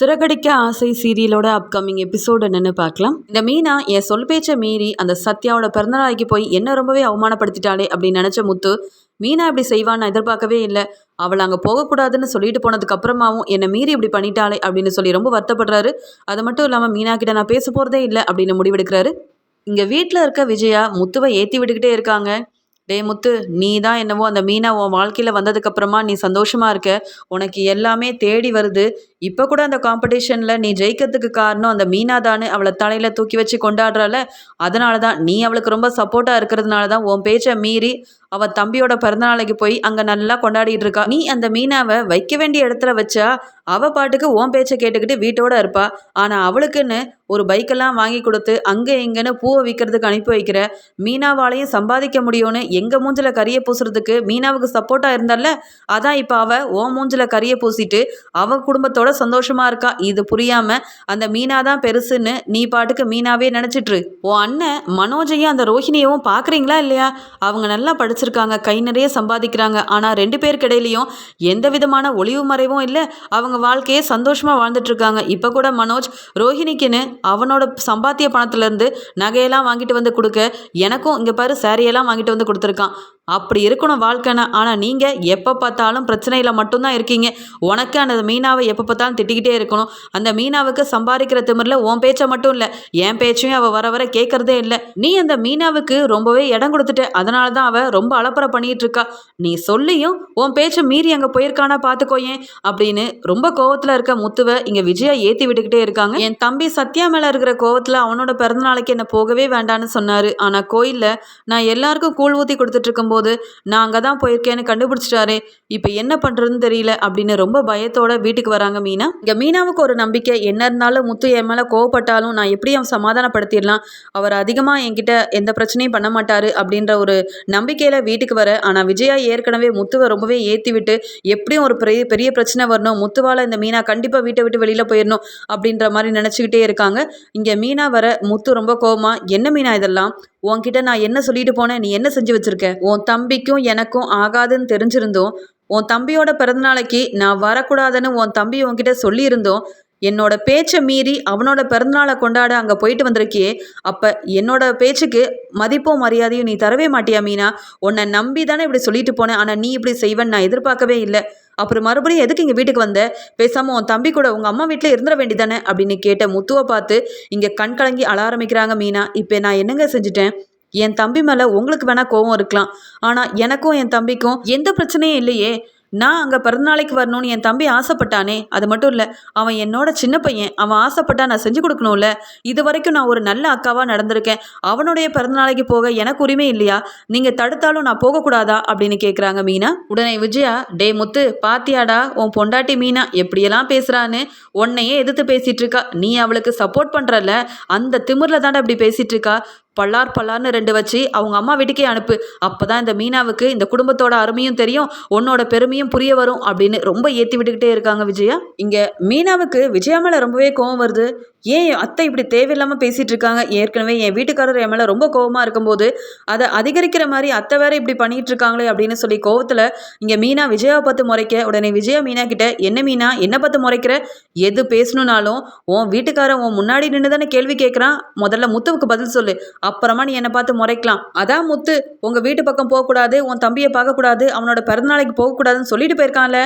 சிறகடிக்க ஆசை சீரியலோட upcoming episode என்னன்னு பார்க்கலாம். இந்த மீனா என் சொல் பேச்சை மீறி அந்த சத்யாவோட பிறந்தநாளைக்கு போய் என்ன ரொம்பவே அவமானப்படுத்திட்டாளே அப்படின்னு நினச்ச முத்து மீனா இப்படி செய்வான்னு எதிர்பார்க்கவே இல்லை. அவள் அங்கே போகக்கூடாதுன்னு சொல்லிட்டு போனதுக்கு அப்புறமாவும் என்னை மீறி இப்படி பண்ணிட்டாளே அப்படின்னு சொல்லி ரொம்ப வருத்தப்படுறாரு. அது மட்டும் இல்லாமல் மீனா கிட்ட நான் பேச போகிறதே இல்லை அப்படின்னு முடிவெடுக்கிறாரு. இங்கே வீட்டில் இருக்க விஜயா முத்துவை ஏற்றி விட்டுக்கிட்டே இருக்காங்க. டே முத்து நீ தான் என்னவோ அந்த மீனா உன் வாழ்க்கையில் வந்ததுக்கப்புறமா நீ சந்தோஷமா இருக்க. உனக்கு எல்லாமே தேடி வருது. இப்போ கூட அந்த காம்படிஷனில் நீ ஜெயிக்கிறதுக்கு காரணம் அந்த மீனா தானே அவளை தலையில் தூக்கி வச்சு கொண்டாடுறால அதனால தான் நீ அவளுக்கு ரொம்ப சப்போர்ட்டாக இருக்கிறதுனால தான் உன் பேச்சை மீறி அவள் தம்பியோட பிறந்தநாளைக்கு போய் அங்கே நல்லா கொண்டாடிட்டு இருக்கா. நீ அந்த மீனாவை வைக்க வேண்டிய இடத்துல வச்சா அவள் பாட்டுக்கு உன் பேச்சை கேட்டுக்கிட்டு வீட்டோட இருப்பா. ஆனால் அவளுக்குன்னு ஒரு பைக்கெல்லாம் வாங்கி கொடுத்து அங்கே இங்கேன்னு பூவை விற்கிறதுக்கு அனுப்பி வைக்கிற மீனாவாலையும் சம்பாதிக்க முடியும்னு எங்கள் மூஞ்சில் கறியை பூசுறதுக்கு மீனாவுக்கு சப்போர்ட்டாக இருந்தால அதான் இப்போ அவள் உன் மூஞ்சில் கறியை பூசிட்டு அவள் குடும்பத்தோட சந்தோஷமா இருக்கா? இது புரியாமல் அந்த மீனா தான் பெருசுன்னு நீ பாட்டுக்கு மீனாவே நினச்சிட்ரு உன் அண்ணன் மனோஜையும் அந்த ரோஹிணியவும் பார்க்குறீங்களா இல்லையா? அவங்க நல்லா படிச்சு உழைச்சிருக்காங்க கை நிறைய சம்பாதிக்கிறாங்க. ஆனால் ரெண்டு பேருக்கு இடையிலையும் எந்த விதமான ஒளிவு மறைவும் இல்லை. அவங்க வாழ்க்கையே சந்தோஷமாக வாழ்ந்துட்டு இருக்காங்க. இப்போ கூட மனோஜ் ரோஹிணிக்குன்னு அவனோட சம்பாத்திய பணத்துலேருந்து நகையெல்லாம் வாங்கிட்டு வந்து கொடுக்க எனக்கும் இங்கே பாரு சாரியெல்லாம் வாங்கிட்டு வந்து கொடுத்துருக்கான். அப்படி இருக்கணும் வாழ்க்கைனா ஆனால் நீங்கள் எப்போ பார்த்தாலும் பிரச்சனையில் மட்டும்தான் இருக்கீங்க. உனக்கு அந்த மீனாவை எப்போ பார்த்தாலும் திட்டிக்கிட்டே இருக்கணும். அந்த மீனாவுக்கு சம்பாதிக்கிற திமிரில் உன் பேச்சை மட்டும் இல்லை. என் பேச்சையும் அவள் வர வர கேட்குறதே இல்லை. நீ அந்த மீனாவுக்கு ரொம்பவே இடம் கொடுத்துட்ட. அதனால தான் அவள் ரொம்ப அலப்பறை பண்ணிட்டு இருக்கா நீ சொல்லியும் உன் பேச்சை மீறி அங்கே போயிருக்கானா பார்த்துக்கோயேன் அப்படின்னு ரொம்ப கோவத்தில் இருக்க முத்துவை இங்கே விஜயா ஏற்றி விட்டுக்கிட்டே இருக்காங்க. என் தம்பி சத்யா மேலே இருக்கிற கோவத்தில் அவனோட பிறந்தநாளைக்கு என்னை போகவே வேண்டான்னு சொன்னார். ஆனால் கோயிலில் நான் எல்லாருக்கும் கூழ் ஊற்றி கொடுத்துட்டு இருக்கும்போது நான் அங்கே தான் போயிருக்கேன்னு கண்டுபிடிச்சிட்டாரே. இப்போ என்ன பண்ணுறதுன்னு தெரியல அப்படின்னு ரொம்ப பயத்தோட வீட்டுக்கு வராங்க மீனா. இங்கே மீனாவுக்கு ஒரு நம்பிக்கை. என்ன இருந்தாலும் முத்து என் மேலே கோவப்பட்டாலும் நான் எப்படி அவன் சமாதானப்படுத்திடலாம்? அவர் அதிகமாக என்கிட்ட எந்த பிரச்சனையும் பண்ண மாட்டார் அப்படின்ற ஒரு நம்பிக்கையில் வீட்டுக்கு வர. ஆனால் விஜயா ஏற்கனவே முத்துவை ரொம்பவே ஏற்றி விட்டு எப்படியும் ஒரு பெரிய பெரிய பிரச்சனை வரணும். முத்துவால் இந்த மீனா கண்டிப்பாக வீட்டை விட்டு வெளியில் போயிடணும் அப்படின்ற மாதிரி நினச்சிக்கிட்டே இருக்காங்க. இங்கே மீனா வர முத்து ரொம்ப கோவமா என்ன மீனா இதெல்லாம்? உன்கிட்ட நான் என்ன சொல்லிட்டு போனேன்? நீ என்ன செஞ்சு வச்சிருக்க? உன் தம்பிக்கும் எனக்கும் ஆகாதுன்னு தெரிஞ்சிருந்தோம். உன் தம்பியோட பிறந்தநாளைக்கு நான் வரக்கூடாதுன்னு உன் தம்பி உன்கிட்ட சொல்லியிருந்தோம். என்னோட பேச்சை மீறி அவனோட பிறந்தநாளை கொண்டாட அங்கே போயிட்டு வந்திருக்கியே அப்போ என்னோட பேச்சுக்கு மதிப்பும் மரியாதையும் நீ தரவே மாட்டியா மீனா? உன்னை நம்பி தானே இப்படி சொல்லிட்டு போனேன் ஆனால் நீ இப்படி செய்வேன்னு நான் எதிர்பார்க்கவே இல்லை. அப்புறம் மறுபடியும் எதுக்கு இங்கே வீட்டுக்கு வந்த? பேசாமல் உன் தம்பி கூட உங்கள் அம்மா வீட்டில் இருந்துட வேண்டியதானே அப்படின்னு கேட்ட முத்துவை பார்த்து இங்கே கண் கலங்கி அழ ஆரம்பிக்கிறாங்க மீனா. இப்போ நான் என்னங்க செஞ்சுட்டேன்? என் தம்பி மேலே உங்களுக்கு வேணால் கோவம் இருக்கலாம். ஆனால் எனக்கும் என் தம்பிக்கும் எந்த பிரச்சனையும் இல்லையே. நான் அங்கே பிறந்தநாளைக்கு வரணும்னு என் தம்பி ஆசைப்பட்டானே. அது மட்டும் இல்லை அவன் என்னோட சின்ன பையன் அவன் ஆசைப்பட்டா நான் செஞ்சு கொடுக்கணும்ல. இது வரைக்கும் நான் ஒரு நல்ல அக்காவாக நடந்திருக்கேன். அவனுடைய பிறந்தநாளைக்கு போக எனக்கு உரிமை இல்லையா? நீங்கள் தடுத்தாலும் நான் போகக்கூடாதா? அப்படின்னு கேட்குறாங்க மீனா. உடனே விஜயா டே முத்து பாத்தியாடா? உன் பொண்டாட்டி மீனா எப்படியெல்லாம் பேசுகிறான்னு உன்னையே எதிர்த்து பேசிகிட்டு இருக்கா. நீ அவளுக்கு சப்போர்ட் பண்ணுறல அந்த திமிரில் தாண்டா இப்படி பேசிகிட்டு இருக்கா? பல்லார் பல்லார்னு ரெண்டு வச்சு அவங்க அம்மா வீட்டுக்கே அனுப்பு. அப்போ தான் இந்த மீனாவுக்கு இந்த குடும்பத்தோட அருமையும் தெரியும் உன்னோட பெருமையும் புரிய வரும் அப்படின்னு ரொம்ப ஏற்றி விட்டுக்கிட்டே இருக்காங்க விஜயா. இங்கே மீனாவுக்கு விஜயா மேலே ரொம்பவே கோவம் வருது. ஏன் என் அத்தை இப்படி தேவையில்லாமல் பேசிகிட்டு இருக்காங்க ஏற்கனவே என் வீட்டுக்காரர் என் மேலே ரொம்ப கோவமாக இருக்கும்போது அதை அதிகரிக்கிற மாதிரி அத்தை வேற இப்படி பண்ணிகிட்டு இருக்காங்களே அப்படின்னு சொல்லி கோவத்தில் இங்கே மீனா விஜயாவை பார்த்து முறைக்க உடனே விஜயா மீனா கிட்ட என்ன மீனா என்ன பார்த்து முறைக்கிற? எது பேசணுனாலும் உன் வீட்டுக்காரன் உன் முன்னாடி நின்று தானே கேள்வி கேட்குறான் முதல்ல முத்துவுக்கு பதில் சொல்லு. அப்புறமா நீ என்னை பார்த்து முறைக்கலாம். அதான் முத்து உங்கள் வீட்டு பக்கம் போகக்கூடாது உன் தம்பியை பார்க்கக்கூடாது அவனோட பிறந்தநாளைக்கு போகக்கூடாதுன்னு சொல்லிட்டு போயிருக்கான்ல.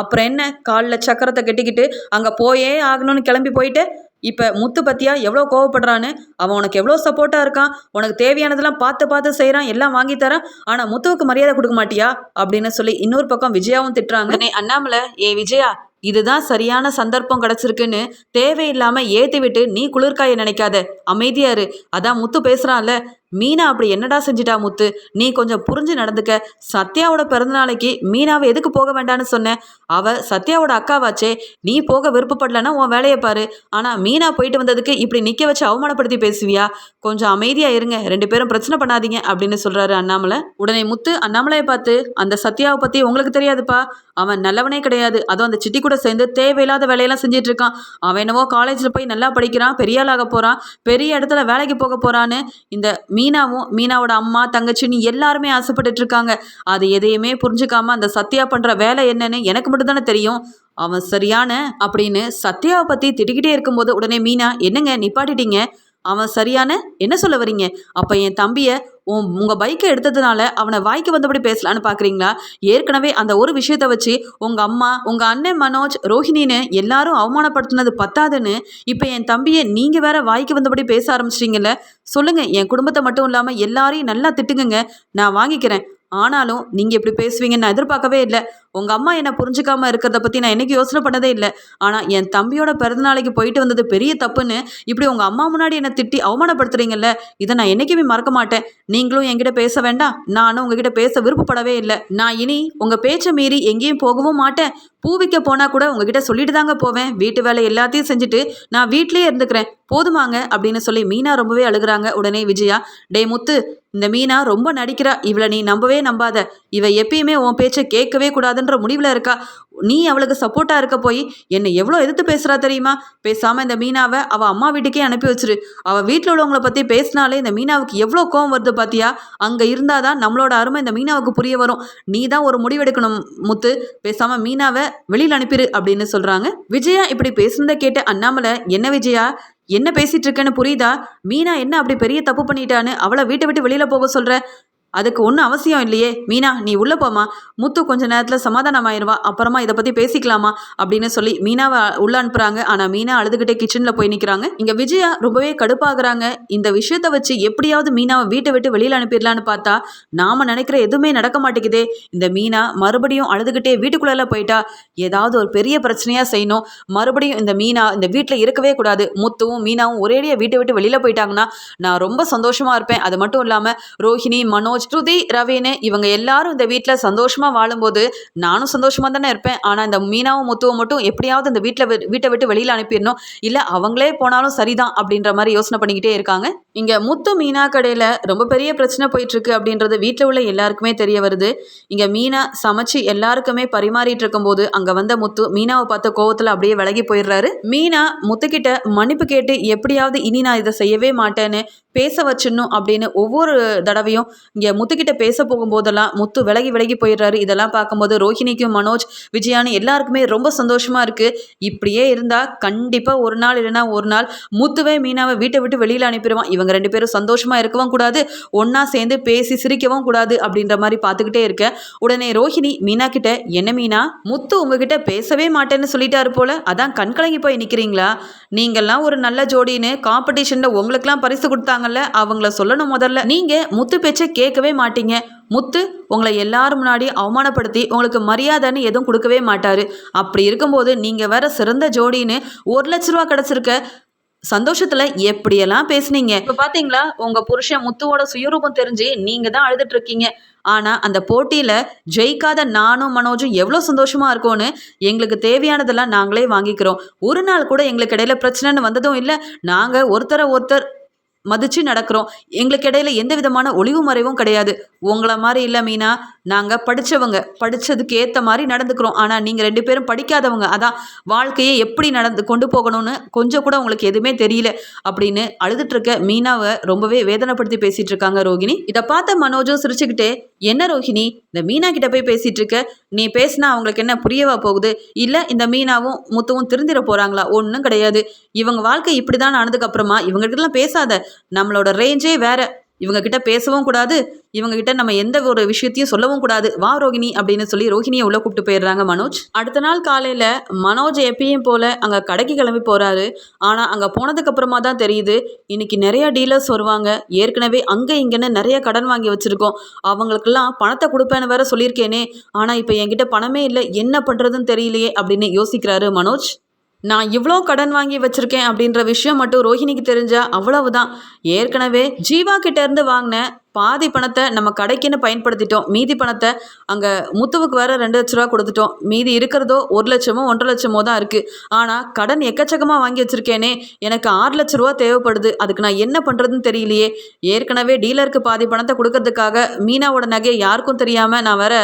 அப்புறம் என்ன? காலில் சக்கரத்தை கட்டிக்கிட்டு அங்கே போயே ஆகணும்னு கிளம்பி போயிட்டு? இப்போ முத்து பத்தியா எவ்வளோ கோவப்படுறான்னு அவன் உனக்கு எவ்வளோ சப்போர்ட்டாக இருக்கான் உனக்கு தேவையானதெல்லாம் பார்த்து பார்த்து செய்கிறான் எல்லாம் வாங்கி தரான் ஆனால் முத்துவுக்கு மரியாதை கொடுக்க மாட்டியா? அப்படின்னு சொல்லி இன்னொரு பக்கம் விஜயாவும் திட்டுறாங்க. அண்ணாமலை ஏ விஜயா இதுதான் சரியான சந்தர்ப்பம் கிடச்சிருக்குன்னு தேவையில்லாமல் ஏற்றி விட்டு நீ குளிர்காய நினைக்காத. அமைதியாரு அதான் முத்து பேசுகிறான்ல மீனா அப்படி என்னடா செஞ்சிட்டா முத்து? நீ கொஞ்சம் புரிஞ்சு நடந்துக்க. சத்யாவோட பிறந்தநாளைக்கு மீனாவை எதுக்கு போக வேண்டான்னு சொன்னேன் அவ சத்யாவோட அக்காவாச்சே. நீ போக விருப்பப்படலன்னா உன் வேலையை பாரு. ஆனால் மீனா போயிட்டு வந்ததுக்கு இப்படி நிற்க வச்சு அவமானப்படுத்தி பேசுவியா? கொஞ்சம் அமைதியாக இருங்க. ரெண்டு பேரும் பிரச்சனை பண்ணாதீங்க அப்படின்னு சொல்கிறாரு அண்ணாமலை. உடனே முத்து அண்ணாமலையை பார்த்து அந்த சத்யாவை பற்றி உங்களுக்கு தெரியாதுப்பா. அவன் நல்லவனே கிடையாது. அதுவும் அந்த சிட்டி கூட சேர்ந்து தேவையில்லாத வேலையெல்லாம் செஞ்சுட்டு இருக்கான் அவன் என்னவோ காலேஜில் போய் நல்லா படிக்கிறான் பெரிய ஆளாக போகிறான் பெரிய இடத்துல வேலைக்கு போக போகிறான்னு இந்த மீனாவும் மீனாவோட அம்மா தங்கச்சின்னு எல்லாருமே ஆசைப்பட்டுட்டு இருக்காங்க அது எதையுமே புரிஞ்சுக்காம அந்த சத்யா பண்ணுற வேலை என்னன்னு எனக்கு மட்டும் தானே தெரியும். அவன் சரியான அப்படின்னு சத்யாவை பற்றி திட்டிக்கிட்டே இருக்கும்போது உடனே மீனா என்னங்க நிப்பாட்டிட்டீங்க? அவன் சரியான என்ன சொல்ல வரீங்க? அப்போ என் தம்பியை உன் பைக்கை எடுத்ததுனால அவனை வாய்க்கு வந்தபடி பேசலான்னு பார்க்குறீங்களா ஏற்கனவே அந்த ஒரு விஷயத்த வச்சு உங்கள் அம்மா உங்கள் அண்ணன் மனோஜ் ரோஹிணின்னு எல்லாரும் அவமானப்படுத்தினது பத்தாதுன்னு இப்போ என் தம்பியை நீங்கள் வேற வாய்க்கு வந்தபடி பேச ஆரம்பிச்சிட்டிங்கல்ல? சொல்லுங்கள் என் குடும்பத்தை மட்டும் இல்லாமல் எல்லாரையும் நல்லா திட்டுங்க நான் வாங்கிக்கிறேன். ஆனாலும் நீங்கள் இப்படி பேசுவீங்கன்னு நான் எதிர்பார்க்கவே இல்லை. உங்கள் அம்மா என்னை புரிஞ்சுக்காம இருக்கிறத பற்றி நான் என்னைக்கு யோசனை பண்ணதே இல்லை. ஆனால் என் தம்பியோட பிறந்தநாளைக்கு போயிட்டு வந்தது பெரிய தப்புன்னு இப்படி உங்கள் அம்மா முன்னாடி என்னை திட்டி அவமானப்படுத்துறீங்கல்ல இதை நான் என்றைக்குமே மறக்க மாட்டேன். நீங்களும் என்கிட்ட பேச வேண்டாம். நானும் உங்ககிட்ட பேச விருப்பப்படவே இல்லை. நான் இனி உங்கள் பேச்சை மீறி எங்கேயும் போகவும் மாட்டேன். பூ விற்க போனால் கூட உங்ககிட்ட சொல்லிட்டு தாங்க போவேன். வீட்டு வேலை எல்லாத்தையும் செஞ்சுட்டு நான் வீட்லேயே இருந்துக்கிறேன். போதுமாங்க அப்படின்னு சொல்லி மீனா ரொம்பவே அழுகுறாங்க உடனே விஜயா. டே முத்து இந்த மீனா ரொம்ப நடிக்கிறா. இவளை நீ நம்பவே நம்பாத. இவ எப்பயுமே உன் பேச்சை கேட்கவே கூடாதுன்ற முடிவில் இருக்கா? நீ அவளுக்கு சப்போர்ட்டாக இருக்க போய் என்னை எவ்வளோ எதிர்த்து பேசுகிறா தெரியுமா? பேசாமல் இந்த மீனாவை அவள் அம்மா வீட்டுக்கே அனுப்பி வச்சிரு. அவள் வீட்டில் உள்ளவங்களை பற்றி பேசினாலே இந்த மீனாவுக்கு எவ்வளோ கோவம் வருது பார்த்தியா அங்கே இருந்தால் தான் நம்மளோட அருமை இந்த மீனாவுக்கு புரிய வரும். நீ தான் ஒரு முடிவெடுக்கணும் முத்து. பேசாமல் மீனாவை வெளியில் அனுப்பிடு அப்படின்னு சொல்கிறாங்க விஜயா இப்படி பேசுனதை கேட்ட அண்ணாமலை என்ன விஜயா? என்ன பேசிட்டு இருக்கேன்னு புரியுதா? மீனா என்ன அப்படி பெரிய தப்பு பண்ணிட்டான்னு அவளை வீட்டை விட்டு வெளியில போக சொல்ற? அதுக்கு ஒன்றும் அவசியம் இல்லையே. மீனா நீ உள்ளே போமா முத்து கொஞ்ச நேரத்தில் சமாதானம் ஆயிடுவா அப்புறமா இதை பற்றி பேசிக்கலாமா? அப்படின்னு சொல்லி மீனாவை உள்ள அனுப்புகிறாங்க ஆனால் மீனா அழுதுகிட்டே கிச்சனில் போய் நிற்கிறாங்க இங்கே விஜயா ரொம்பவே கடுப்பாகிறாங்க. இந்த விஷயத்தை வச்சு எப்படியாவது மீனாவை வீட்டை விட்டு வெளியில் அனுப்பிடலான்னு பார்த்தா நாம் நினைக்கிற எதுவுமே நடக்க மாட்டேங்குதே. இந்த மீனா மறுபடியும் அழுதுகிட்டே வீட்டுக்குள்ளே போயிட்டா. ஏதாவது ஒரு பெரிய பிரச்சனையாக செய்யணும். மறுபடியும் இந்த மீனா இந்த வீட்டில் இருக்கவே கூடாது. முத்துவும் மீனாவும் ஒரேடியாக வீட்டை விட்டு வெளியில் போயிட்டாங்கன்னா நான் ரொம்ப சந்தோஷமாக இருப்பேன். அது மட்டும் இல்லாமல் ரோஹிணி மனோஜ் ஸ்ருதி ரவின்னு இவங்க எல்லாரும் இந்த வீட்டில் சந்தோஷமாக வாழும்போது நானும் சந்தோஷமாக தானே இருப்பேன். ஆனால் இந்த மீனாவும் முத்துவும் மட்டும் எப்படியாவது இந்த வீட்டில் வீட்டை விட்டு வெளியில் அனுப்பிடணும். இல்லை அவங்களே போனாலும் சரிதான் அப்படின்ற மாதிரி யோசனை பண்ணிக்கிட்டே இருக்காங்க. இங்கே முத்து மீனா கடையில் ரொம்ப பெரிய பிரச்சனை போயிட்டுருக்கு அப்படின்றது வீட்டில் உள்ள எல்லாருக்குமே தெரிய வருது. இங்கே மீனா சமைச்சு எல்லாருக்குமே பரிமாறிட்டு இருக்கும்போது அங்கே வந்த முத்து மீனாவை பார்த்த கோவத்தில் அப்படியே விலகி போயிடுறாரு. மீனா முத்துக்கிட்ட மன்னிப்பு கேட்டு எப்படியாவது இனி நான் இதை செய்யவே மாட்டேன்னு பேச வச்சிடணும் அப்படின்னு ஒவ்வொரு தடவையும் இங்கே முத்துக்கிட்ட பேச போகும்போதெல்லாம் முத்து விலகி விலகி போயிடுறாரு. இதெல்லாம் பார்க்கும்போது ரோஹிணிக்கும் மனோஜ் விஜயானு எல்லாருக்குமே ரொம்ப சந்தோஷமாக இருக்குது இப்படியே இருந்தால் கண்டிப்பாக ஒரு நாள் இல்லைன்னா ஒரு நாள் முத்துவே மீனாவை வீட்டை விட்டு வெளியில் அனுப்பிடுவான். இவங்க ரெண்டு பேரும் சந்தோஷமாக இருக்கவும் கூடாது ஒன்றா சேர்ந்து பேசி சிரிக்கவும் கூடாது அப்படின்ற மாதிரி பார்த்துக்கிட்டே இருக்க உடனே ரோஹிணி மீனா கிட்ட என்ன மீனா முத்து உங்ககிட்ட பேசவே மாட்டேன்னு சொல்லிட்டாரு போல அதான் கண்கலங்கி போய் நிற்கிறீங்களா நீங்கள்லாம் ஒரு நல்ல ஜோடின்னு காம்படிஷனில் உங்களுக்கெல்லாம் பரிசு கொடுத்தாங்கல்ல அவங்கள சொல்லணும் முதல்ல. நீங்கள் முத்து பேச்சை கேட்கவே மாட்டீங்க. முத்து உங்களை எல்லாரும் முன்னாடி அவமானப்படுத்தி உங்களுக்கு மரியாதைன்னு எதுவும் கொடுக்கவே மாட்டார். அப்படி இருக்கும்போது நீங்கள் வேற சிறந்த ஜோடின்னு ஒரு லட்ச ரூபா கிடச்சிருக்க சந்தோஷத்தில் எப்படியெல்லாம் பேசுனீங்க? இப்போ பாத்தீங்களா உங்கள் புருஷன் முத்துவோட சுயரூபம் தெரிஞ்சு நீங்கள் தான் அழுதுட்டு இருக்கீங்க. ஆனால் அந்த போட்டியில் ஜெயிக்காத நானும் மனோஜும் எவ்வளோ சந்தோஷமாக இருக்கும்னு எங்களுக்கு தேவையானதெல்லாம் நாங்களே வாங்கிக்கிறோம். ஒரு நாள் கூட எங்களுக்கு இடையில பிரச்சனைன்னு வந்ததும் இல்லை. நாங்கள் ஒருத்தரை ஒருத்தர் மதித்து நடக்கிறோம். எங்களுக்கு இடையில எந்த விதமான ஒளிவு மறைவும் கிடையாது. உங்களை மாதிரி இல்லை மீனா. நாங்கள் படித்தவங்க படித்ததுக்கு ஏற்ற மாதிரி நடந்துக்கிறோம். ஆனால் நீங்கள் ரெண்டு பேரும் படிக்காதவங்க. அதான் வாழ்க்கையை எப்படி நடந்து கொண்டு போகணும்னு கொஞ்சம் கூட உங்களுக்கு எதுவுமே தெரியல அப்படின்னு அழுதுட்டுருக்க மீனாவை ரொம்பவே வேதனைப்படுத்தி பேசிகிட்டு இருக்காங்க ரோகிணி. இதை பார்த்த மனோஜும் சிரிச்சுக்கிட்டே என்ன ரோஹிணி இந்த மீனா கிட்ட போய் பேசிட்டு இருக்க? நீ பேசினா அவங்களுக்கு என்ன புரியவா போகுது? இல்லை இந்த மீனாவும் முத்துவும் திருந்திட போகிறாங்களா ஒன்றும் கிடையாது. இவங்க வாழ்க்கை இப்படி தான் ஆனதுக்கப்புறமா இவங்ககிட்டலாம் பேசாத. நம்மளோட ரேஞ்சே வேற. இவங்க கிட்ட பேசவும் கூடாது. இவங்க கிட்ட நம்ம எந்த ஒரு விஷயத்தையும் சொல்லவும் கூடாது. வா ரோகிணி அப்படின்னு சொல்லி ரோஹிணியை உள்ள கூப்பிட்டு போயிடுறாங்க மனோஜ். அடுத்த நாள் காலையில் மனோஜ் எப்பயும் போல அங்கே கடைக்கு கிளம்பி போகிறாரு ஆனால் அங்கே போனதுக்கு அப்புறமா தான் தெரியுது இன்னைக்கு நிறைய டீலர்ஸ் வருவாங்க. ஏற்கனவே அங்கே இங்கேன்னு நிறைய கடன் வாங்கி வச்சுருக்கோம். அவங்களுக்கெல்லாம் பணத்தை கொடுப்பேன்னு வேற சொல்லியிருக்கேனே. ஆனால் இப்போ என்கிட்ட பணமே இல்லை. என்ன பண்ணுறதுன்னு தெரியலையே அப்படின்னு யோசிக்கிறாரு மனோஜ். நான் இவ்வளோ கடன் வாங்கி வச்சுருக்கேன் அப்படின்ற விஷயம் மட்டும் ரோஹிணிக்கு தெரிஞ்சா அவ்வளவுதான். ஏற்கனவே ஜீவா கிட்டேருந்து வாங்கின பாதி பணத்தை நம்ம கடைக்குன்னு பயன்படுத்திட்டோம். மீதி பணத்தை அங்கே முத்துவுக்கு வேற ரெண்டு லட்ச ரூபா கொடுத்துட்டோம். மீதி இருக்கிறதோ ஒரு லட்சமோ ஒன்றரை லட்சமோ தான் இருக்குது ஆனால் கடன் எக்கச்சக்கமாக வாங்கி வச்சுருக்கேனே எனக்கு ஆறு லட்ச ரூபா தேவைப்படுது. அதுக்கு நான் என்ன பண்ணுறதுன்னு தெரியலையே. ஏற்கனவே டீலருக்கு பாதி பணத்தை கொடுக்கறதுக்காக மீனாவோட நகையை யாருக்கும் தெரியாமல் நான் வேற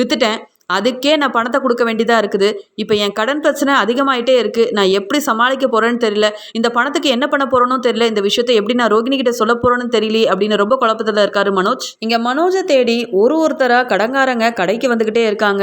விற்றுட்டேன் அதுக்கே நான் பணத்தை கொடுக்க வேண்டியதாக இருக்குது. இப்போ என் கடன் பிரச்சனை அதிகமாயிட்டே இருக்குது நான் எப்படி சமாளிக்க போகிறேன்னு தெரியல. இந்த பணத்துக்கு என்ன பண்ண போகிறோன்னு தெரியல. இந்த விஷயத்தை எப்படி நான் ரோகிணி கிட்ட சொல்ல போகிறேன்னு தெரியல அப்படின்னு ரொம்ப குழப்பத்தில் இருக்காரு மனோஜ். இங்கே மனோஜை தேடி ஒரு ஒருத்தராக கடங்காரங்க கடைக்கு வந்துக்கிட்டே இருக்காங்க.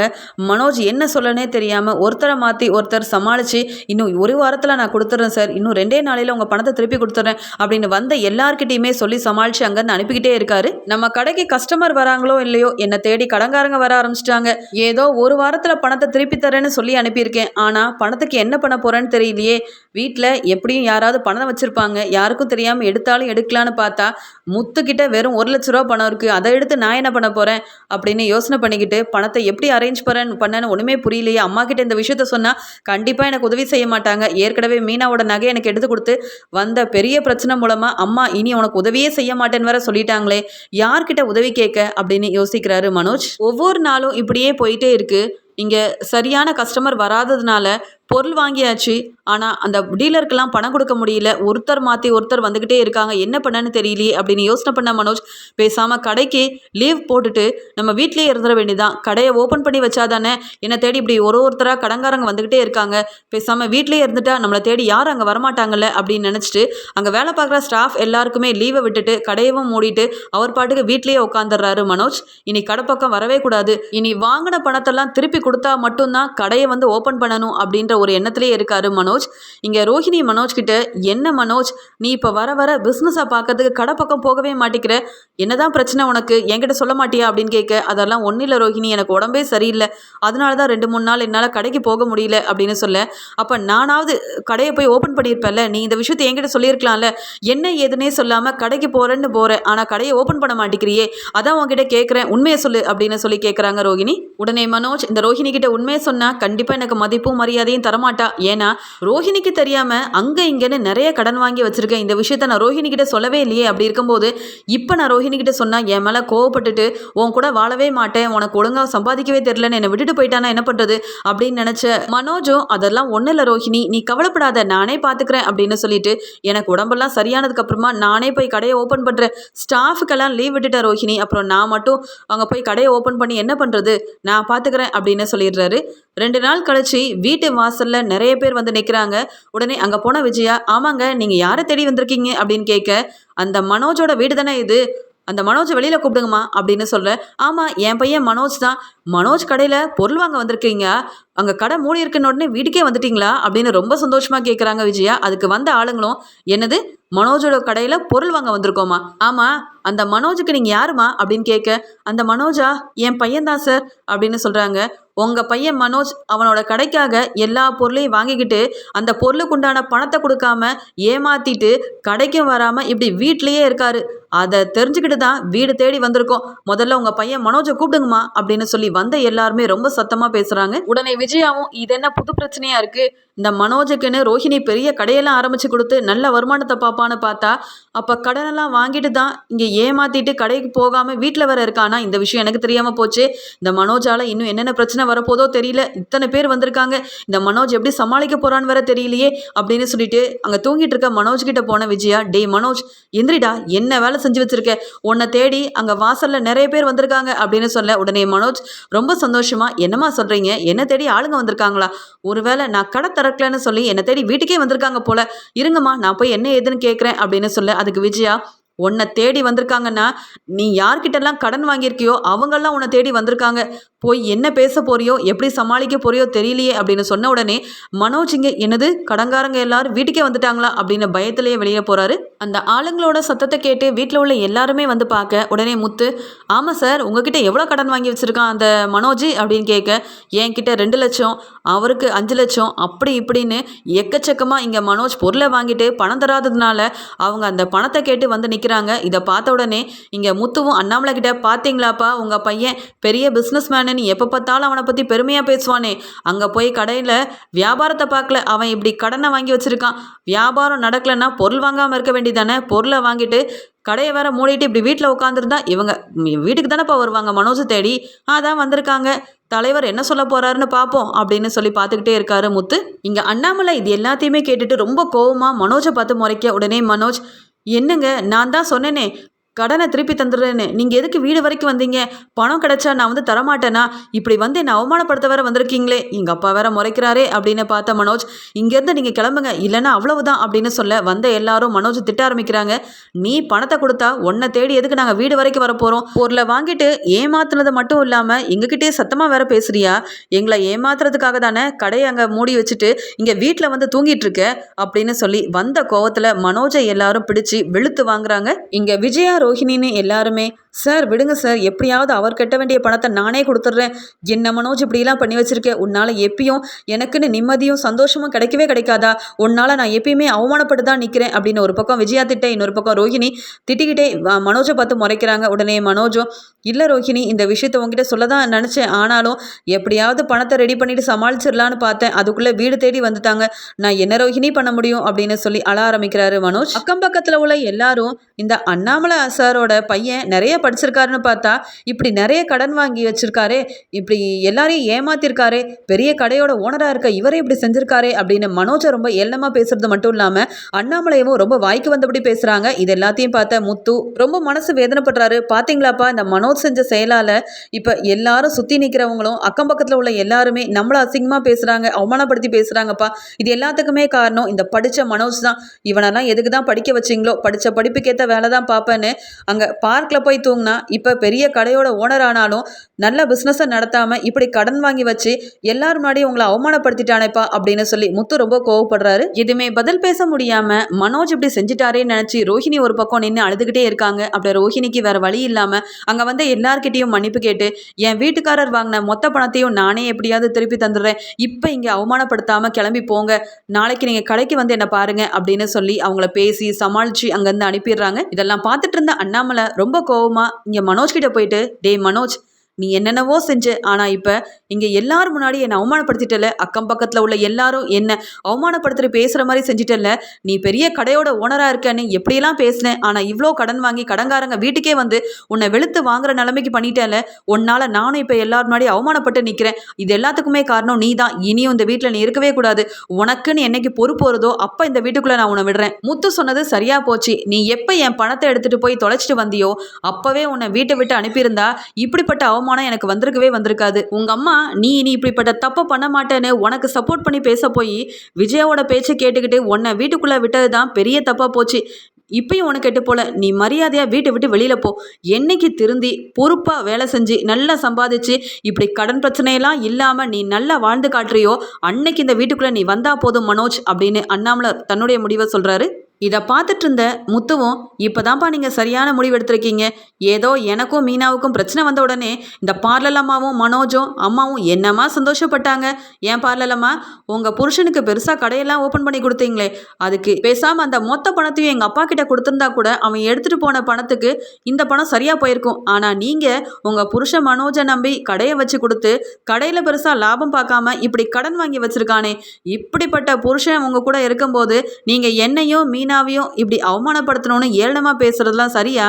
மனோஜ் என்ன சொல்லனே தெரியாமல் ஒருத்தரை மாற்றி ஒருத்தர் சமாளித்து இன்னும் ஒரு வாரத்தில் நான் கொடுத்துட்றேன் சார். இன்னும் ரெண்டே நாளையில் உங்கள் பணத்தை திருப்பி கொடுத்துட்றேன் அப்படின்னு வந்த எல்லார்கிட்டையுமே சொல்லி சமாளித்து அங்கேருந்து அனுப்பிக்கிட்டே இருக்காரு. நம்ம கடைக்கு கஸ்டமர் வராங்களோ இல்லையோ என்னை தேடி கடங்காரங்க வர ஆரம்பிச்சிட்டாங்க. ஏதோ ஒரு வாரத்தில் பணத்தை திருப்பி தரேன்னு சொல்லி அனுப்பியிருக்கேன். ஆனால் பணத்துக்கு என்ன பண்ண போகிறேன்னு தெரியலையே. வீட்டில் எப்படியும் யாராவது பணம் வச்சுருப்பாங்க. யாருக்கும் தெரியாமல் எடுத்தாலும் எடுக்கலான்னு பார்த்தா முத்துக்கிட்ட வெறும் ஒரு லட்ச ரூபா பணம் இருக்குது அதை எடுத்து நான் என்ன பண்ண போகிறேன் அப்படின்னு யோசனை பண்ணிக்கிட்டு பணத்தை எப்படி அரேஞ்ச் பண்ண பண்ணேன்னு ஒன்றுமே புரியலையே. அம்மா கிட்ட இந்த விஷயத்த சொன்னால் கண்டிப்பாக எனக்கு உதவி செய்ய மாட்டாங்க. ஏற்கனவே மீனாவோட நகை எனக்கு எடுத்து கொடுத்து வந்த பெரிய பிரச்சனை மூலமாக அம்மா இனி உனக்கு உதவியே செய்ய மாட்டேன்னு வேற சொல்லிட்டாங்களே. யார்கிட்ட உதவி கேட்க? அப்படின்னு யோசிக்கிறாரு மனோஜ். ஒவ்வொரு நாளும் இப்படியே போயிட்டு இருக்குது இங்கே சரியான கஸ்டமர் வராததுனால பொருள் வாங்கியாச்சு. ஆனால் அந்த டீலருக்கெல்லாம் பணம் கொடுக்க முடியல. ஒருத்தர் மாற்றி ஒருத்தர் வந்துக்கிட்டே இருக்காங்க. என்ன பண்ணன்னு தெரியலையே அப்படின்னு யோசனை பண்ண மனோஜ் பேசாமல் கடைக்கு லீவ் போட்டுட்டு நம்ம வீட்டிலேயே இருந்துட வேண்டியதான் கடையை ஓப்பன் பண்ணி வச்சாதானே என்னை தேடி இப்படி ஒரு ஒருத்தராக கடங்காரங்க வந்துக்கிட்டே இருக்காங்க. பேசாமல் வீட்லேயே இருந்துட்டா நம்மளை தேடி யாரும் அங்கே வரமாட்டாங்கல்ல அப்படின்னு நினச்சிட்டு அங்கே வேலை பார்க்குற ஸ்டாஃப் எல்லாருக்குமே லீவை விட்டுட்டு கடையவும் மூடிட்டு அவர் பாட்டுக்கு வீட்லேயே உட்காந்துடுறாரு மனோஜ். இனி கடை பக்கம் வரவே கூடாது. இனி வாங்கின பணத்தெல்லாம் திருப்பி கொடுத்தா மட்டும்தான் கடையை வந்து ஓப்பன் பண்ணணும் அப்படின்ற ஒரு எண்ணத்திலே இருக்காரு மனோஜ். இங்கே ரோஹிணி மனோஜ் கிட்ட என்ன மனோஜ்? நீ இப்போ வர வர பிஸ்னஸை பார்க்கறதுக்கு கடை பக்கம் போகவே மாட்டேங்கிற என்னதான் பிரச்சனை உனக்கு? என்கிட்ட சொல்ல மாட்டியா? அப்படின்னு கேட்க அதெல்லாம் ஒன்றும் இல்லை ரோஹிணி. எனக்கு உடம்பே சரியில்லை. அதனால தான் ரெண்டு மூணு நாள் என்னால் கடைக்கு போக முடியல அப்படின்னு சொல்ல. அப்போ நானாவது கடையை போய் ஓப்பன் பண்ணியிருப்பேன்ல. நீ இந்த விஷயத்தை என்கிட்ட சொல்லியிருக்கலாம்ல. என்ன ஏதுன்னே சொல்லாமல் கடைக்கு போகிறேன்னு போகிறேன் ஆனால் கடையை ஓப்பன் பண்ண மாட்டேங்கிறியே அதான் உன்கிட்ட கேட்குறேன். உண்மையை சொல்லு அப்படின்னு சொல்லி கேட்குறாங்க ரோஹிணி. உடனே மனோஜ் இந்த ரோஹிணி கிட்ட உண்மையை சொன்னால் கண்டிப்பாக எனக்கு மதிப்பும் மரியாதையும் தரமாட்டா? ஏன்னா ரோஹிணிக்கு தெரியாமல் அங்கே இங்கேன்னு நிறைய கடன் வாங்கி வச்சிருக்கேன். இந்த விஷயத்த நான் ரோஹிணி கிட்ட சொல்லவே இல்லையே. அப்படி இருக்கும்போது இப்போ நான் ரோஹிணி கிட்ட சொன்னால் என் மேலே கோவப்பட்டுட்டு உன் கூட வாழவே மாட்டேன். உனக்கு ஒழுங்காக சம்பாதிக்கவே தெரிலன்னு என்னை விட்டுட்டு போயிட்டானா என்ன பண்ணுறது அப்படின்னு நினச்ச மனோஜும் அதெல்லாம் ஒன்றும் இல்லை ரோஹிணி. நீ கவலைப்படாத. நானே பார்த்துக்கிறேன் அப்படின்னு சொல்லிட்டு எனக்கு உடம்பெல்லாம் சரியானதுக்கு அப்புறமா நானே போய் கடையை ஓப்பன் பண்ணுறேன் ஸ்டாஃபுக்கெல்லாம் லீவ் விட்டுட்டேன் ரோஹிணி. அப்புறம் நான் மட்டும் அங்கே போய் கடையை ஓப்பன் பண்ணி என்ன பண்ணுறது நான் பார்த்துக்கிறேன் அப்படின்னு சொல்லிடுறாரு. ரெண்டு நாள் கழிச்சு வீட்டு வாசல்ல நிறைய பேர் வந்து நிற்கிறாங்க உடனே அங்கே போன விஜயா ஆமாங்க நீங்கள் யாரை தேடி வந்திருக்கீங்க? அப்படின்னு கேட்க அந்த மனோஜோட வீடு தானே இது? அந்த மனோஜை வெளியில் கூப்பிடுங்கம்மா அப்படின்னு சொல்கிறேன் ஆமாம் என் பையன் மனோஜ் தான். மனோஜ் கடையில் பொருள் வாங்க வந்திருக்கீங்க. அங்கே கடை மூடி இருக்குன்னு உடனே வீட்டுக்கே வந்துட்டீங்களா? அப்படின்னு ரொம்ப சந்தோஷமாக கேட்குறாங்க விஜயா. அதுக்கு வந்த ஆளுங்களும் என்னது? மனோஜோட கடையில் பொருள் வாங்க வந்திருக்கோமா? ஆமாம் அந்த மனோஜுக்கு நீங்கள் யாருமா? அப்படின்னு கேட்க அந்த மனோஜா? என் பையன்தான் சார். அப்படின்னு சொல்கிறாங்க உங்கள் பையன் மனோஜ் அவனோட கடைக்காக எல்லா பொருளையும் வாங்கிக்கிட்டு அந்த பொருளுக்கு உண்டான பணத்தை கொடுக்காம ஏமாத்திட்டு கடைக்கும் வராமல் இப்படி வீட்லேயே இருக்காரு. அதை தெரிஞ்சுக்கிட்டு தான் வீடு தேடி வந்திருக்கோம். முதல்ல உங்கள் பையன் மனோஜை கூப்பிடுங்கம்மா அப்படின்னு சொல்லி வந்த எல்லாருமே ரொம்ப சத்தமாக பேசுகிறாங்க உடனே விஜயாவும் இது என்ன புது பிரச்சனையாக இருக்குது இந்த மனோஜுக்குன்னு ரோஹிணி பெரிய கடையெல்லாம் ஆரம்பித்து கொடுத்து நல்ல வருமானத்தை பார்ப்பான்னு பார்த்தா அப்போ கடனெல்லாம் வாங்கிட்டு தான் இங்கே ஏமாற்றிட்டு கடைக்கு போகாமல் வீட்டில் வர இருக்கானா? இந்த விஷயம் எனக்கு தெரியாமல் போச்சு. இந்த மனோஜால் இன்னும் என்னென்ன பிரச்சனை வரப்போதோ தெரியல. இத்தனை பேர் வந்திருக்காங்க. இந்த மனோஜ் எப்படி சமாளிக்க போகிறான்னு வேற தெரியலையே அப்படின்னு சொல்லிட்டு அங்கே தூங்கிட்டு இருக்க மனோஜ் கிட்ட போன விஜயா டேய் மனோஜ் எந்திரிடா என்ன வேலை செஞ்சு வச்சிருக்க உன்னை தேடி அங்கே வாசலில் நிறைய பேர் வந்திருக்காங்க அப்படின்னு சொல்ல உடனே மனோஜ் ரொம்ப சந்தோஷமா என்னம்மா சொல்கிறீங்க என்ன தேடி ஆளுங்க வந்திருக்காங்களா? ஒருவேளை நான் கடை திறக்கலன்னு சொல்லி என்னை தேடி வீட்டுக்கே வந்திருக்காங்க போல. இருங்கம்மா நான் போய் என்ன ஏதுன்னு கேட்குறேன் அப்படின்னு சொல்ல அதுக்கு விஜயா உன்னை தேடி வந்திருக்காங்கன்னா நீ யார்கிட்டலாம் கடன் வாங்கியிருக்கியோ அவங்கெல்லாம் உன்னை தேடி வந்திருக்காங்க. போய் என்ன பேச போறியோ எப்படி சமாளிக்க போறியோ தெரியலையே அப்படின்னு சொன்ன உடனே மனோஜ் இங்கே என்னது? கடங்காரங்க எல்லாரும் வீட்டுக்கே வந்துட்டாங்களா? அப்படின்னு பயத்திலேயே வெளியே போறாரு. அந்த ஆளுங்களோட சத்தத்தை கேட்டு வீட்டில் உள்ள எல்லாருமே வந்து பார்க்க உடனே முத்து ஆமாம் சார் உங்ககிட்ட எவ்வளோ கடன் வாங்கி வச்சிருக்கான் அந்த மனோஜ்? அப்படின்னு கேட்க என்கிட்ட ரெண்டு லட்சம் அவருக்கு அஞ்சு லட்சம் அப்படி இப்படின்னு எக்கச்சக்கமாக இங்கே மனோஜ் பொருளை வாங்கிட்டு பணம் தராததுனால அவங்க அந்த பணத்தை கேட்டு வந்து நிற்கிறாங்க இதை பார்த்த உடனே இங்கே முத்துவும் அண்ணாமலை கிட்ட பார்த்தீங்களாப்பா உங்கள் பையன் பெரிய பிஸ்னஸ் மேனு எப்போ பார்த்தாலும் அவனை பற்றி பெருமையாக பேசுவானே? அங்கே போய் கடையில் வியாபாரத்தை பார்க்கல. அவன் இப்படி கடனை வாங்கி வச்சுருக்கான். வியாபாரம் நடக்கலைன்னா பொருள் வாங்காமல் இருக்க வேண்டியதானே பொருளை வாங்கிட்டு கடையை வேற மூடிட்டு இப்படி வீட்டில் உட்காந்துருந்தா இவங்க வீட்டுக்கு தானேப்பா வருவாங்க? மனோஜை தேடி. அதான் வந்திருக்காங்க. தலைவர் என்ன சொல்ல போறாருன்னு பார்ப்போம் அப்படின்னு சொல்லி பார்த்துக்கிட்டே இருக்காரு முத்து. இங்கே அண்ணாமலை இது எல்லாத்தையுமே கேட்டுட்டு ரொம்ப கோவமாக மனோஜை பார்த்து முறைக்க உடனே மனோஜ் என்னங்க? நான் தான் சொன்னேனே. கடனை திருப்பி தந்துடுறேன்னு. நீங்கள் எதுக்கு வீடு வரைக்கும் வந்தீங்க? பணம் கிடைச்சா நான் வந்து தரமாட்டேனா? இப்படி வந்து என்னை அவமானப்படுத்த வேற வந்திருக்கீங்களே. எங்கள் அப்பா வேற முறைக்கிறாரே அப்படின்னு பார்த்த மனோஜ் இங்கேருந்து நீங்கள் கிளம்புங்க. இல்லைன்னா அவ்வளவுதான் அப்படின்னு சொல்ல வந்த எல்லாரும் மனோஜ் திட்ட ஆரம்பிக்கிறாங்க. நீ பணத்தை கொடுத்தா உன்னை தேடி எதுக்கு நாங்கள் வீடு வரைக்கும் வரப்போகிறோம் பொருளை வாங்கிட்டு ஏமாத்துனது மட்டும் இல்லாமல் எங்ககிட்டயே சத்தமாக வேற பேசுறியா? எங்களை ஏமாத்துறதுக்காக தானே கடையை அங்கே மூடி வச்சுட்டு இங்கே வீட்டில் வந்து தூங்கிட்டு இருக்க? அப்படின்னு சொல்லி வந்த கோவத்தில் மனோஜை எல்லாரும் பிடிச்சி வெளுத்து வாங்குறாங்க. இங்கே விஜயா ரோஹிணின்னு எல்லாருமே சார் விடுங்க சார் எப்படியாவது அவர் கட்ட வேண்டிய பணத்தை நானே கொடுத்துட்றேன். என்ன மனோஜ் இப்படிலாம் பண்ணி வச்சிருக்கேன் உன்னால் எப்பயும் எனக்குன்னு நிம்மதியும் சந்தோஷமும் கிடைக்கவே கிடைக்காதா? உன்னால் நான் எப்பயுமே அவமானப்பட்டு தான் நிற்கிறேன் அப்படின்னு ஒரு பக்கம் விஜயா திட்ட இன்னொரு பக்கம் ரோஹிணி திட்டிக்கிட்டே மனோஜை பார்த்து முறைக்கிறாங்க. உடனே மனோஜோ இல்லை ரோஹிணி இந்த விஷயத்தை உங்ககிட்ட சொல்ல தான் நினச்சேன். ஆனாலும் எப்படியாவது பணத்தை ரெடி பண்ணிட்டு சமாளிச்சிடலான்னு பார்த்தேன். அதுக்குள்ளே வீடு தேடி வந்துட்டாங்க. நான் என்ன ரோஹிணி பண்ண முடியும்? அப்படின்னு சொல்லி அழ ஆரம்பிக்கிறாரு மனோஜ். அக்கம் பக்கத்தில் உள்ள எல்லாரும் இந்த அண்ணாமலை சாரோட பையன் நிறைய படிச்சிருக்காருன்னு பார்த்தா இப்படி நிறைய கடன் வாங்கி வச்சிருக்காரே இப்படி எல்லாரையும் ஏமாத்திருக்காரே பெரிய கடையோட ஓனராக இருக்க இவரே இப்படி செஞ்சிருக்காரே அப்படின்னு மனோஜை ரொம்ப ஏளனமாக பேசுறது மட்டும் இல்லாமல் அண்ணாமலையவும் ரொம்ப வாய்க்கு வந்தபடி பேசுகிறாங்க இது எல்லாத்தையும் பார்த்த முத்து ரொம்ப மனசு வேதனைப்படுறாரு. பார்த்தீங்களாப்பா இந்த மனோஜ் செஞ்ச செயலால் இப்போ எல்லாரும் சுற்றி நிற்கிறவங்களும் அக்கம் பக்கத்தில் உள்ள எல்லாருமே நம்மளை அசிங்கமாக பேசுகிறாங்க அவமானப்படுத்தி பேசுகிறாங்கப்பா இது எல்லாத்துக்குமே காரணம் இந்த படித்த மனோஜ் தான். இவனெல்லாம் எதுக்கு தான் படிக்க வச்சிங்களோ படித்த படிப்புக்கேற்ற வேலை தான் பார்ப்பேன்னு அங்கே பார்க்கில் போய் தூ தூங்கினா இப்போ பெரிய கடையோட ஓனர் ஆனாலும் நல்ல பிஸ்னஸை நடத்தாமல் இப்படி கடன் வாங்கி வச்சு எல்லார் முன்னாடியும் உங்களை அவமானப்படுத்திட்டானேப்பா அப்படின்னு சொல்லி முத்து ரொம்ப கோவப்படுறாரு. எதுவுமே பதில் பேச முடியாமல் மனோஜ் இப்படி செஞ்சுட்டாரேன்னு நினச்சி ரோஹிணி ஒரு பக்கம் நின்று அழுதுகிட்டே இருக்காங்க. அப்படி ரோஹிணிக்கு வேற வழி இல்லாமல் அங்கே வந்து எல்லார்கிட்டேயும் மன்னிப்பு கேட்டு என் வீட்டுக்காரர் வாங்கின மொத்த பணத்தையும் நானே எப்படியாவது திருப்பி தந்துடுறேன். இப்போ இங்கே அவமானப்படுத்தாமல் கிளம்பி போங்க. நாளைக்கு நீங்கள் கடைக்கு வந்து என்ன பாருங்க அப்படின்னு சொல்லி அவங்கள பேசி சமாளித்து அங்கேருந்து அனுப்பிடுறாங்க. இதெல்லாம் பார்த்துட்டு இருந்த அண்ணாமலை ரொம்ப கோவமாக கோவமா இங்கே மனோஜ் கிட்ட போயிட்டு டேய் மனோஜ் நீ என்னென்னவோ செஞ்ச ஆனால் இப்போ இங்கே எல்லாரும் முன்னாடி என்னை அவமானப்படுத்திட்டல? அக்கம் பக்கத்தில் உள்ள எல்லாரும் என்ன அவமானப்படுத்துகிற பேசுகிற மாதிரி செஞ்சிட்டல? நீ பெரிய கடையோட ஓனராக இருக்கன்னு எப்படியெல்லாம் பேசினேன் ஆனால் இவ்வளோ கடன் வாங்கி கடன்காரங்க வீட்டுக்கே வந்து உன்னை வெளுத்து வாங்குற நிலைமைக்கு பண்ணிட்டேல? உன்னால் நானும் இப்போ எல்லாரும் முன்னாடி அவமானப்பட்டு நிற்கிறேன் இது எல்லாத்துக்குமே காரணம் நீ தான் இனியும் இந்த வீட்டில் நீ இருக்கவே கூடாது. உனக்குன்னு என்னைக்கு பொறுப்பு வருதோ அப்போ இந்த வீட்டுக்குள்ளே நான் உன்னை விடுறேன். முத்து சொன்னது சரியா போச்சு. நீ எப்போ என் பணத்தை எடுத்துகிட்டு போய் தொலைச்சிட்டு வந்தியோ அப்போவே உன்னை வீட்டை விட்டு அனுப்பியிருந்தா இப்படிப்பட்ட அவமானம் எனக்கு வந்திருக்கவே வந்திருக்காது. உங்க அம்மா நீ இனி இப்படிப்பட்ட தப்பை பண்ண மாட்டேன்னு உனக்கு சப்போர்ட் பண்ணி பேச போய் விஜயாவோட பேச்சை கேட்டுக்கிட்டு உன்னை வீட்டுக்குள்ளே விட்டது தான் பெரிய தப்பாக போச்சு. இப்பயும் உனக்கு கெட்டு போல. நீ மரியாதையாக வீட்டை விட்டு வெளியில் போ. என்னைக்கு திருந்தி பொறுப்பாக வேலை செஞ்சு நல்லா சம்பாதிச்சு இப்படி கடன் பிரச்சனையெல்லாம் இல்லாமல் நீ நல்லா வாழ்ந்து காட்டுறியோ அன்னைக்கு இந்த வீட்டுக்குள்ளே நீ வந்தா போதும் மனோஜ் அப்படின்னு அண்ணாமலை தன்னுடைய முடிவை சொல்கிறாரு இதை பார்த்துட்டு இருந்த முத்துவும் இப்போதான்ப்பா நீங்கள் சரியான முடிவு எடுத்திருக்கீங்க. ஏதோ எனக்கும் மீனாவுக்கும் பிரச்சனை வந்த உடனே இந்த பார்லல் அம்மாவும் மனோஜும் அம்மாவும் என்னம்மா சந்தோஷப்பட்டாங்க? ஏன் பார்லல் அம்மா உங்கள் புருஷனுக்கு பெருசாக கடையெல்லாம் ஓப்பன் பண்ணி கொடுத்தீங்களே. அதுக்கு பேசாமல் அந்த மொத்த பணத்தையும் எங்கள் அப்பா கிட்ட கொடுத்துருந்தா கூட அவன் எடுத்துகிட்டு போன பணத்துக்கு இந்த பணம் சரியாக போயிருக்கும். ஆனால் நீங்கள் உங்கள் புருஷன் மனோஜை நம்பி கடையை வச்சு கொடுத்து கடையில் பெருசாக லாபம் பார்க்காம இப்படி கடன் வாங்கி வச்சுருக்கானே. இப்படிப்பட்ட புருஷன் உங்கள் கூட இருக்கும்போது நீங்கள் என்னையும் மீனாவையும் இப்படி அவமானப்படுத்தணும்னு ஏளனமாக பேசுறதுலாம் சரியா?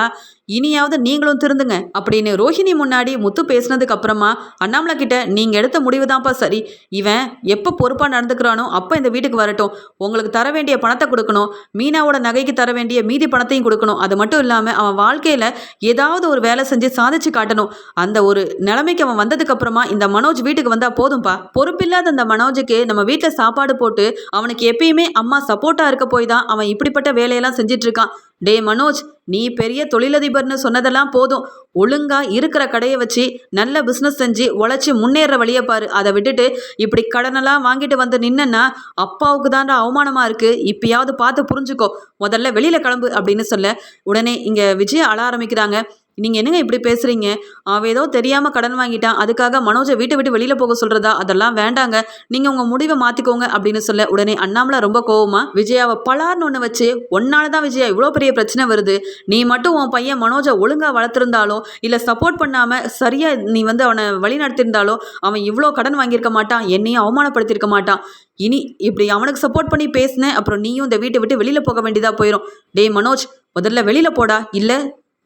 இனியாவது நீங்களும் திருந்துங்க அப்படின்னு ரோஹிணி முன்னாடி முத்து பேசினதுக்கு அப்புறமா அண்ணாமலை கிட்ட நீங்கள் எடுத்த முடிவு தான்ப்பா சரி. இவன் எப்போ பொறுப்பாக நடந்துக்கிறானோ அப்போ இந்த வீட்டுக்கு வரட்டும். உங்களுக்கு தர வேண்டிய பணத்தை கொடுக்கணும். மீனாவோட நகைக்கு தர வேண்டிய மீதி பணத்தையும் கொடுக்கணும். அது மட்டும் இல்லாமல் அவன் வாழ்க்கையில் ஏதாவது ஒரு வேலை செஞ்சு சாதிச்சு காட்டணும். அந்த ஒரு நிலைமைக்கு அவன் வந்ததுக்கு அப்புறமா இந்த மனோஜ் வீட்டுக்கு வந்தா போதும்பா. பொறுப்பில்லாத அந்த மனோஜுக்கு நம்ம வீட்டில் சாப்பாடு போட்டு அவனுக்கு எப்பயுமே அம்மா சப்போர்ட்டா இருக்க போய் தான் அவன் இப்படிப்பட்ட வேலையெல்லாம் செஞ்சிட்டு இருக்கான். டே மனோஜ் நீ பெரிய தொழிலதிபர்னு சொன்னதெல்லாம் போதும். ஒழுங்கா இருக்கிற கடையை வச்சு நல்ல பிஸ்னஸ் செஞ்சு உழைச்சி முன்னேற வழியை பாரு. அதை விட்டுட்டு இப்படி கடனெல்லாம் வாங்கிட்டு வந்து நின்னா அப்பாவுக்கு தான்டா அவமானமா இருக்கு. இப்பயாவது பார்த்து புரிஞ்சுக்கோ. முதல்ல வெளியில கிளம்பு அப்படின்னு சொல்ல உடனே இங்க விஜய் அழ ஆரம்பிக்கிறாங்க. நீங்கள் என்னங்க இப்படி பேசுகிறீங்க அவன் ஏதோ தெரியாமல் கடன் வாங்கிட்டான். அதுக்காக மனோஜை வீட்டை விட்டு வெளியில் போக சொல்கிறதா அதெல்லாம் வேண்டாங்க. நீங்கள் உங்கள் முடிவை மாற்றிக்கோங்க அப்படின்னு சொல்ல உடனே அண்ணாமலை ரொம்ப கோவமாக விஜயாவை பலார்னு ஒன்று வச்சு ஒன்னால தான் விஜயா இவ்வளோ பெரிய பிரச்சனை வருது. நீ மட்டும் உன் பையன் மனோஜை ஒழுங்காக வளர்த்துருந்தாலோ இல்லை சப்போர்ட் பண்ணாமல் சரியாக நீ வந்து அவனை வழி நடத்தியிருந்தாலோ அவன் இவ்வளோ கடன் வாங்கியிருக்க மாட்டான். என்னையும் அவமானப்படுத்தியிருக்க மாட்டான். இனி இப்படி அவனுக்கு சப்போர்ட் பண்ணி பேசினேன். அப்புறம் நீயும் இந்த வீட்டை விட்டு வெளியில் போக வேண்டியதாக போயிடும் டேய் மனோஜ் முதல்ல வெளியில் போடா. இல்லை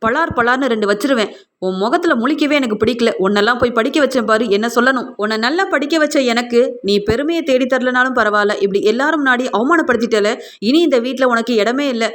பலார் பலார்னு ரெண்டு வச்சிருவேன். உன் முகத்துல முழிக்கவே எனக்கு பிடிக்கல. உன்னெல்லாம் போய் படிக்க வச்சேன் பாரு என்ன சொல்லணும்? உன்னை நல்லா படிக்க வச்ச எனக்கு நீ பெருமையை தேடி தரலனாலும் பரவாயில்ல. இப்படி எல்லாரும் முன்னாடி அவமானப்படுத்திட்டல. இனி இந்த வீட்டில் உனக்கு இடமே இல்லை.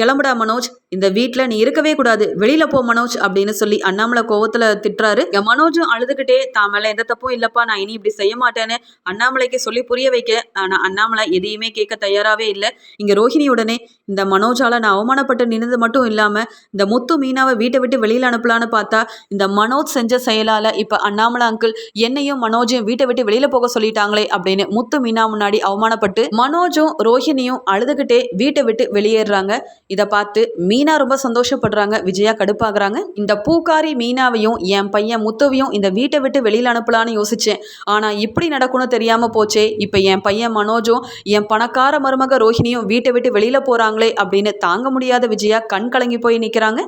கிளம்புடா மனோஜ். இந்த வீட்டில் நீ இருக்கவே கூடாது. வெளியில போ மனோஜ் அப்படின்னு சொல்லி அண்ணாமலை கோவத்துல திட்டுறாரு. என் மனோஜும் அழுதுகிட்டே தான் மேல எந்த தப்பும் இல்லப்பா. நான் இனி இப்படி செய்ய மாட்டேன்னு அண்ணாமலைக்கு சொல்லி புரிய வைக்க. ஆனா அண்ணாமலை எதையுமே கேட்க தயாராகவே இல்லை. இங்க ரோஹிணி உடனே இந்த மனோஜால நான் அவமானப்பட்டு நின்னது மட்டும் இல்லாம இந்த முத்து மீனாவை வீட்டை விட்டு வெளியில அனுப்பலான்னு பார்த்தா இந்த மனோஜ் செஞ்ச செயலால இப்ப அண்ணாமலை அங்கிள் என்னையும் மனோஜையும் வீட்டை விட்டு வெளியில போக சொல்லிட்டாங்களே அப்படின்னு முத்து மீனா முன்னாடி அவமானப்பட்டு மனோஜும் ரோஹிணியும் அழுதுகிட்டே வீட்டை விட்டு வெளியேறாங்க இதை பார்த்து மீ மீனா ரொம்ப சந்தோஷப்படுறாங்க. விஜயா கடுப்பாகிறாங்க. இந்த பூக்காரி மீனாவையும் என் பையன் முத்துவையும் இந்த வீட்டை விட்டு வெளியில் அனுப்பலான்னு யோசிச்சேன். ஆனால் இப்படி நடக்கும்னு தெரியாமல் போச்சே. இப்போ என் பையன் மனோஜும் என் பணக்கார மருமக ரோஹிணியும் வீட்டை விட்டு வெளியில் போகிறாங்களே அப்படின்னு தாங்க முடியாத விஜயா கண் கலங்கி போய் நிற்கிறாங்க